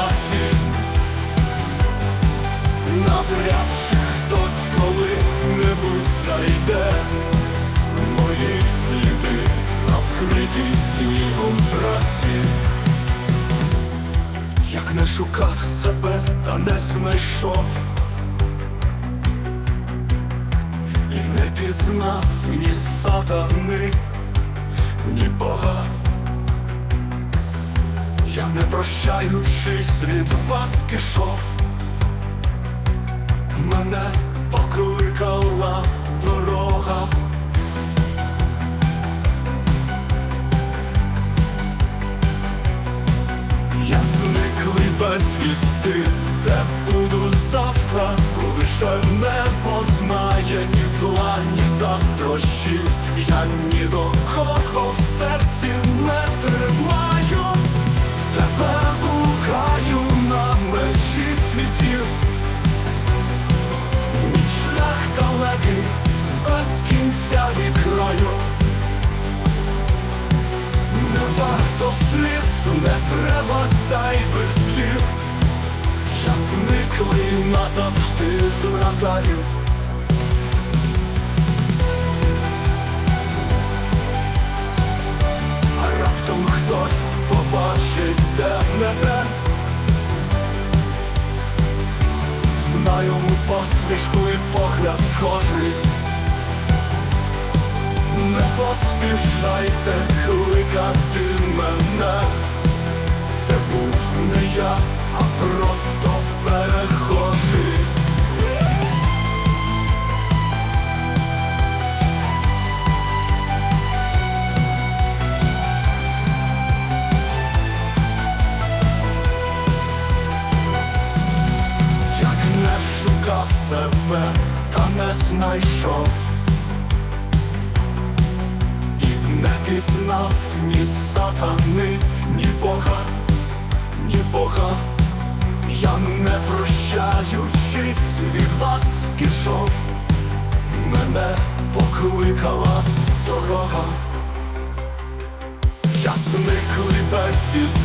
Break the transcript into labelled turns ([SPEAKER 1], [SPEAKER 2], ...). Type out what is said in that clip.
[SPEAKER 1] часі, навряд чи хтось коли-небудь знайде мої сліди на вкритій снігом трасі. Як не шукав себе та не знайшов, і не пізнав ні сатани, ні Бога. Не прощаючись від вас пішов, мене покликала дорога. Я зниклий безвісти, де буду завтра, коли ще небо знає ні зла, ні заздрощів. Я ні до кого в серці не тримаю, далекий, без кінця і краю. Не варто сліз, не треба зайвих слів. Я зниклий назавжди з радарів. А раптом хтось побачить де не те. Знайому посмішку і погляд схожий. Не поспішайте кликати мене. Це був не я, себе, та не знайшов. І не пізнав ні сатани, ні Бога, ні Бога. Я не прощаючись від вас пішов, мене покликала дорога. Я зниклий безвісти,